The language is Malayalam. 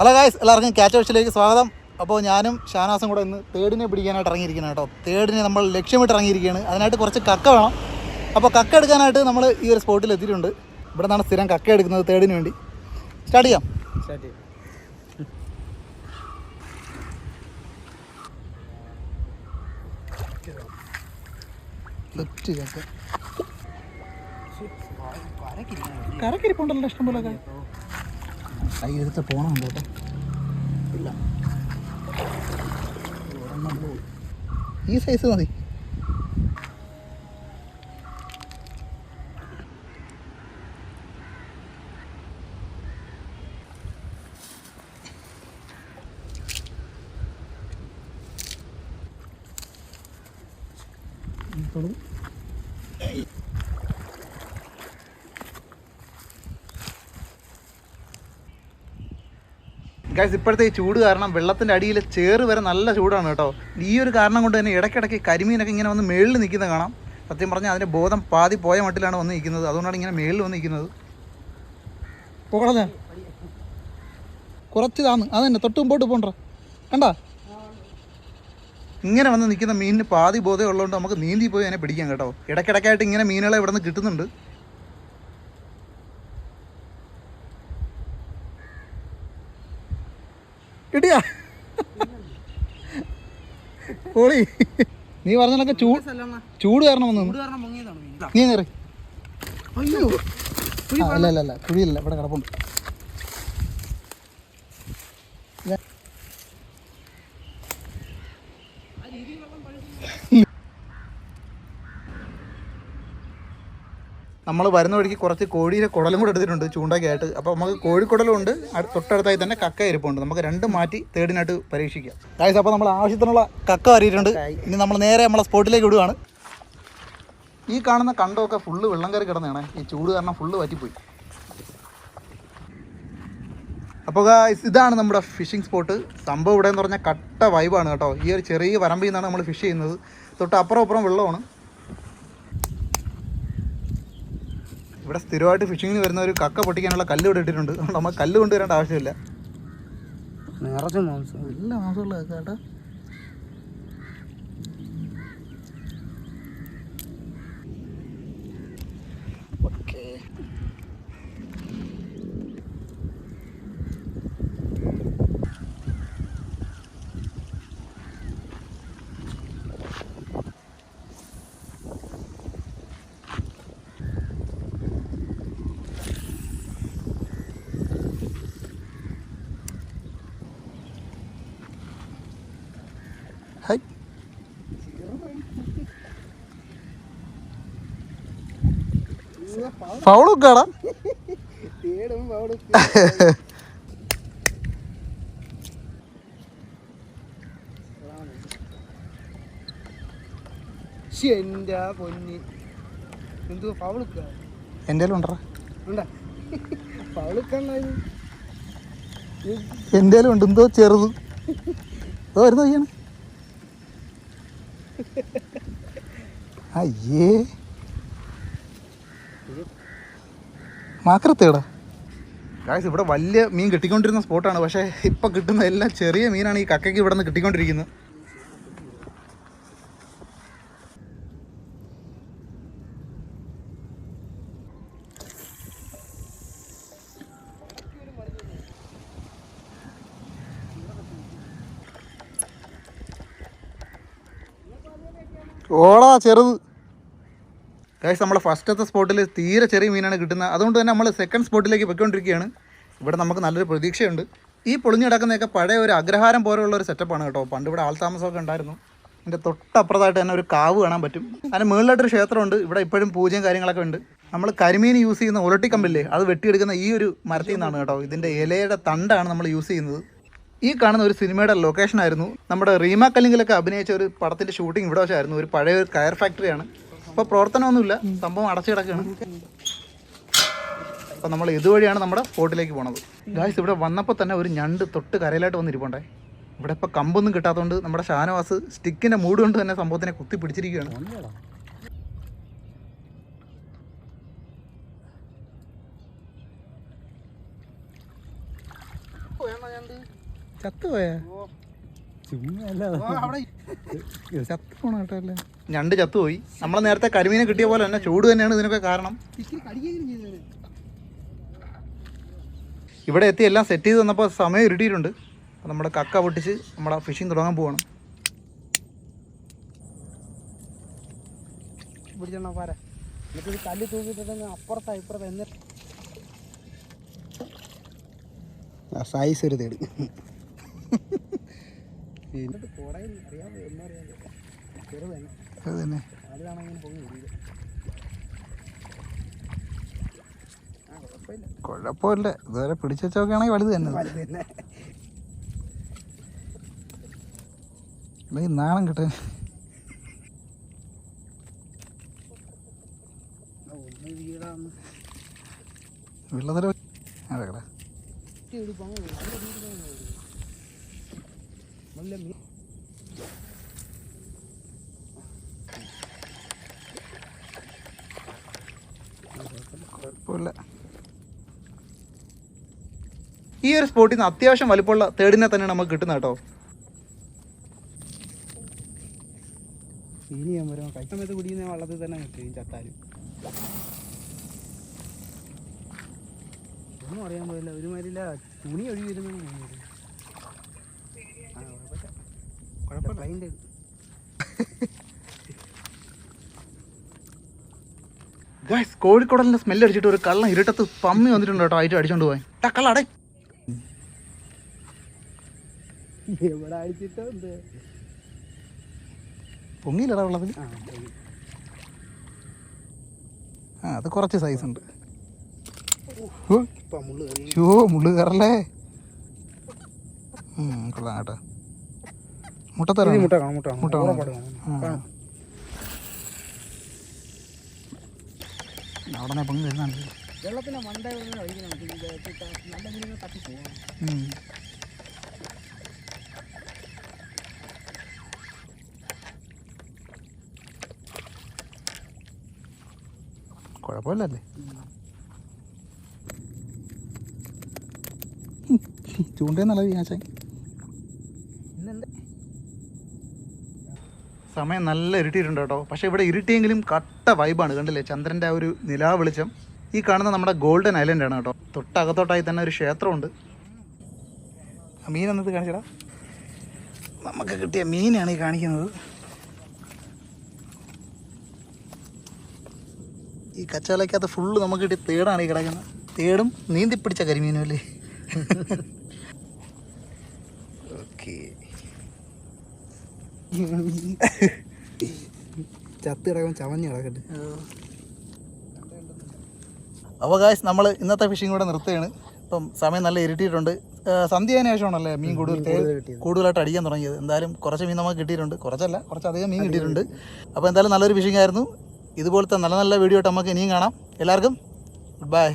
ഹലോ ഗായ്സ് എല്ലാവർക്കും ക്യാച്ച് ഓഷിലേക്ക് സ്വാഗതം. അപ്പോൾ ഞാനും ഷാനാസും കൂടെ ഇന്ന് തേടിനെ പിടിക്കാനായിട്ട് ഇറങ്ങിയിരിക്കുകയാണ് കേട്ടോ. തേടിനെ നമ്മൾ ലക്ഷ്യമിട്ട് ഇറങ്ങിയിരിക്കുകയാണ്. അതിനായിട്ട് കുറച്ച് കക്ക വേണം. അപ്പോൾ കക്ക എടുക്കാനായിട്ട് നമ്മൾ ഈ ഒരു സ്പോട്ടിൽ എത്തിയിട്ടുണ്ട്. ഇവിടെ നിന്നാണ് സ്ഥിരം കക്ക എടുക്കുന്നത് തേടിന് വേണ്ടി. സ്റ്റാർട്ട് ചെയ്യാം. ലെഫ്റ്റ് കക്ക കരക്കിരിപ്പുണ്ടല്ലോ ഇഷ്ടം പോലെ കൈ എടുത്ത് പോണം കേട്ടോ. ഇല്ല. ഈ സൈസ് മതി. ഇപ്പോഴും ഗൈസ് ഇപ്പോഴത്തെ ഈ ചൂട് കാരണം വെള്ളത്തിന്റെ അടിയിൽ ചേറ് വരെ നല്ല ചൂടാണ് കേട്ടോ. ഈ ഒരു കാരണം കൊണ്ട് തന്നെ ഇടയ്ക്കിടയ്ക്ക് കരിമീനൊക്കെ ഇങ്ങനെ വന്ന് മേളിൽ നിൽക്കുന്നത് കാണാം. സത്യം പറഞ്ഞാൽ അതിന്റെ ബോധം പാതി പോയ മട്ടിലാണ് വന്ന് നിൽക്കുന്നത്. അതുകൊണ്ടാണ് ഇങ്ങനെ മേളിൽ വന്ന് നിൽക്കുന്നത്. കുറച്ച് താന്ന്. അത് തന്നെ തൊട്ട് മുമ്പോട്ട് പോണ്ട. കണ്ട? ഇങ്ങനെ വന്ന് നിൽക്കുന്ന മീനിന് പാതി ബോധം ഉള്ളതുകൊണ്ട് നമുക്ക് നീന്തി പോയി അതിനെ പിടിക്കാം കേട്ടോ. ഇടയ്ക്കിടയ്ക്കായിട്ട് ഇങ്ങനെ മീനുകളെ ഇവിടെ നിന്ന് കിട്ടുന്നുണ്ട്. കിട്ടിയാ പോളി. നീ പറഞ്ഞതൊക്കെ ചൂട് ചൂട് കാരണം വന്നു നീ അല്ല അല്ല അല്ല. കുഴിയില്ല ഇവിടെ കിടപ്പുണ്ട്. നമ്മൾ വരുന്ന വഴിക്ക് കുറച്ച് കോഴിയുടെ കുടലും കൂടെ എടുത്തിട്ടുണ്ട് ചൂണ്ടയ്ക്കായിട്ട് അപ്പോൾ നമുക്ക് കോഴിക്കുടലും ഉണ്ട് തൊട്ടടുത്തായി തന്നെ കക്ക ഇരിപ്പുണ്ട്. നമുക്ക് രണ്ട് മാറ്റി തേടിനായിട്ട് പരീക്ഷിക്കാം. ഗായ്സ് അപ്പോൾ നമ്മൾ ആവശ്യത്തിനുള്ള കക്ക വരിയിട്ടുണ്ട് ഇനി നമ്മൾ നേരെ നമ്മളെ സ്പോട്ടിലേക്ക് വിടുവാണ്. ഈ കാണുന്ന കണ്ടമൊക്കെ ഫുള്ള് വെള്ളം കയറി കിടന്നതാണ്. ഈ ചൂട് കാരണം ഫുള്ള് വറ്റിപ്പോയി. അപ്പോൾ ഇതാണ് നമ്മുടെ ഫിഷിംഗ് സ്പോട്ട് സംഭവം ഇവിടെ എന്ന് പറഞ്ഞാൽ കട്ട വൈബാണ് കേട്ടോ. ഈ ഒരു ചെറിയ വരമ്പിൽ നിന്നാണ് നമ്മൾ ഫിഷ് ചെയ്യുന്നത്. തൊട്ട് അപ്പുറം അപ്പുറം വെള്ളമാണ്. ഇവിടെ സ്ഥിരമായിട്ട് ഫിഷിങ്ങിന് വരുന്ന ഒരു കക്ക പൊട്ടിക്കാനുള്ള കല്ല് ഇവിടെ ഇട്ടിട്ടുണ്ട്. അതുകൊണ്ട് നമ്മൾ കല്ല് കൊണ്ടുവരേണ്ട ആവശ്യമില്ല. നിറച്ച് മാംസം നല്ല മാംസമുള്ള കേട്ടോ. ഓക്കേ അവിടെ എന്റെ ഉണ്ടോ? എന്റെ ഉണ്ട് എന്തോ ചെറുത്. വരുന്ന വയ്യാണ് അയ്യേ. മാക്രത്തേടാ ഗായ്സ് ഇവിടെ വലിയ മീൻ കിട്ടിക്കൊണ്ടിരുന്ന സ്പോട്ടാണ്. പക്ഷേ ഇപ്പം കിട്ടുന്ന എല്ലാം ചെറിയ മീനാണ് ഈ കക്കയ്ക്ക് ഇവിടെ നിന്ന് കിട്ടിക്കൊണ്ടിരിക്കുന്നത്. ഓടാ ചെറുത്. ഗൈസ് നമ്മൾ ഫസ്റ്റത്തെ സ്പോട്ടിൽ തീരെ ചെറിയ മീനാണ് കിട്ടുന്നത് അതുകൊണ്ട് തന്നെ നമ്മൾ സെക്കൻഡ് സ്പോട്ടിലേക്ക് പൊയ്ക്കൊണ്ടിരിക്കുകയാണ്. ഇവിടെ നമുക്ക് നല്ലൊരു പ്രതീക്ഷയുണ്ട്. ഈ പൊളിഞ്ഞു കിടക്കുന്നതൊക്കെ പഴയ ഒരു അഗ്രഹാരം പോലെയുള്ള ഒരു സെറ്റപ്പാണ് കേട്ടോ. പണ്ട് ഇവിടെ ആൾതാമസമൊക്കെ ഉണ്ടായിരുന്നു. അതിന്റെ തൊട്ടപ്പുറത്തായിട്ട് തന്നെ ഒരു കാവ് കാണാൻ പറ്റും. അതിന് മുകളിലായിട്ടൊരു ക്ഷേത്രമുണ്ട്. ഇവിടെ ഇപ്പോഴും പൂജയും കാര്യങ്ങളൊക്കെ ഉണ്ട്. നമ്മൾ കരിമീൻ യൂസ് ചെയ്യുന്ന ഉലട്ടിക്കമ്പില്ലേ അത് വെട്ടിയെടുക്കുന്ന ഈ ഒരു മരത്തിൽ നിന്നാണ് കേട്ടോ. ഇതിന്റെ ഇലയുടെ തണ്ടാണ് നമ്മൾ യൂസ് ചെയ്യുന്നത്. ഈ കാണുന്ന ഒരു സിനിമയുടെ ലൊക്കേഷൻ ആയിരുന്നു. നമ്മുടെ റീമ കല്ലിങ്ങിലൊക്കെ അഭിനയിച്ച ഒരു പടത്തിന്റെ ഷൂട്ടിംഗ് ഇവിടെ വെച്ചായിരുന്നു. ഒരു പഴയ ഒരു കയർ ഫാക്ടറിയാണ് ഇപ്പോൾ പ്രവർത്തനമൊന്നുമില്ല. സംഭവം അടച്ചു കിടക്കുകയാണ്. അപ്പോൾ നമ്മൾ ഇതുവഴിയാണ് നമ്മുടെ സ്പോട്ടിലേക്ക് പോണത്. ഗായ്സ് ഇവിടെ വന്നപ്പോൾ തന്നെ ഒരു ഞണ്ട് തൊട്ട് കരയിലായിട്ട് വന്നിരിപ്പുണ്ടേ. ഇവിടെ ഇപ്പോൾ കമ്പൊന്നും കിട്ടാത്തതുകൊണ്ട് നമ്മുടെ ഷാനവാസ് സ്റ്റിക്കിന്റെ മൂട് കൊണ്ട് തന്നെ സംഭവത്തിനെ കുത്തി പിടിച്ചിരിക്കുകയാണ്. ചത്തുപോയാ? ഞണ്ട് ചത്തുപോയി. നമ്മളെ നേരത്തെ കരിമീനെ കിട്ടിയ പോലെ തന്നെ ചൂട് തന്നെയാണ് ഇതിനൊക്കെ കാരണം. ഇവിടെ എത്തി എല്ലാം സെറ്റ് ചെയ്ത് തന്നപ്പോൾ സമയം ഇരുട്ടിയിട്ടുണ്ട്. നമ്മുടെ കക്ക പൊട്ടിച്ച് നമ്മുടെ ഫിഷിങ് തുടങ്ങാൻ പോവാണ്. പോരാ. കല്ല് തൂക്കിയിട്ടിട്ട് അപ്പുറത്താ ഇപ്പുറത്താ എന്നിട്ട്. സൈസ് ഒരു തേടി എന്നിട്ട് കുടയിൽ അറിയാൻ ഒന്നും അറിയാതെ ചെറുത് തന്നെ അത് തന്നെ. കുഴപ്പമില്ല. കുഴപ്പമില്ല. ഇതുവരെ പിടിച്ചുവെച്ചോക്കാണെങ്കിൽ വലുത് തന്നെ. അല്ലെങ്കിൽ നാണം കിട്ടെ വെള്ളത്തിൽ അതെ കടാ ഈ ഒരു സ്പോട്ടിൽ നിന്ന് അത്യാവശ്യം വലിപ്പമുള്ള തേടിനെ തന്നെ നമുക്ക് കിട്ടുന്നത് കേട്ടോ. ഇനി ഞാൻ വരുമ്പോ കഴിച്ച സമയത്ത് കുടിക്കുന്ന വള്ളത്തിൽ തന്നെ കിട്ടും ചത്താലും. ഒന്നും അറിയാൻ പോയില്ല ഒരുമാതിരില്ല തുണി ഒഴുകി കുഴപ്പമില്ല. ഗായ്സ് കോഴിക്കോടലിന്റെ സ്മെല്ല് അടിച്ചിട്ട് ഒരു കള്ളം ഇരുട്ടത്ത് പമ്മി വന്നിട്ടുണ്ട് കേട്ടോ. ആയിട്ട് അടിച്ചോണ്ട് പോയി ടാ കള്ള അടേ എവിടെ അടിച്ചിട്ടോ എന്ത് പൊങ്ങിയില്ലടാ വെള്ളത്തിൽ. ആ. അത് കുറച്ച് സൈസ് ഉണ്ട്. ഷോ മുള്ളു കയറല്ലേ? കൊള്ളാം കേട്ടോ. മുട്ടത്തറ മുട്ട കാണാം മുട്ട മുട്ട കാണാം. അവിടെ പൊങ്ങി വരുന്നുണ്ട് വെള്ളത്തിന്റെ മണ്ട നല്ല മീനുകൾ പോകണം ഉം. കുഴപ്പമില്ലല്ലേ? ചൂണ്ടയെന്നല്ല വിചാരിച്ചേ സമയം നല്ല ഇരുട്ടിയിട്ടുണ്ട് കേട്ടോ. പക്ഷേ ഇവിടെ ഇരുട്ടിയെങ്കിലും കട്ട വൈബാണ് കണ്ടില്ലേ? ചന്ദ്രന്റെ ആ ഒരു നിലാ വെളിച്ചം ഈ കാണുന്ന നമ്മുടെ ഗോൾഡൻ ഐലൻഡ് ആണ് കേട്ടോ. തൊട്ടകത്തോട്ടായി തന്നെ ഒരു ക്ഷേത്രമുണ്ട്. മീൻ എന്നത് കാണിച്ചടാ. നമുക്ക് കിട്ടിയ മീനാണ് ഈ കാണിക്കുന്നത്. ഈ കച്ചാലയ്ക്കകത്ത് ഫുള്ള് നമുക്ക് കിട്ടിയ തേടാണ് ഈ കിടക്കുന്നത്. തേടും നീന്തി പിടിച്ച കരിമീനും അല്ലേ? ഓക്കേ ചത്ത് കിടക്കാൻ ചമഞ്ഞ് കിടക്കട്ടെ. അപ്പോൾ ഗായ്സ് നമ്മൾ ഇന്നത്തെ ഫിഷിംഗ് കൂടെ നിർത്തുകയാണ്. ഇപ്പം സമയം നല്ല ഇരുട്ടിയിട്ടുണ്ട്. ആ, സന്ധ്യ ആയതിനു ശേഷമാണല്ലേ മീൻ കൂടുതൽ കൂടുതലായിട്ട് അടിക്കാൻ തുടങ്ങിയത്. എന്തായാലും കുറച്ച് മീൻ നമുക്ക് കിട്ടിയിട്ടുണ്ട്. കുറച്ചല്ല കുറച്ചധികം മീൻ കിട്ടിയിട്ടുണ്ട്. അപ്പോൾ എന്തായാലും നല്ലൊരു ഫിഷിംഗ് ആയിരുന്നു. ഇതുപോലത്തെ നല്ല നല്ല വീഡിയോ ആയിട്ട് നമുക്ക് ഇനിയും കാണാം. എല്ലാവർക്കും ഗുഡ് ബൈ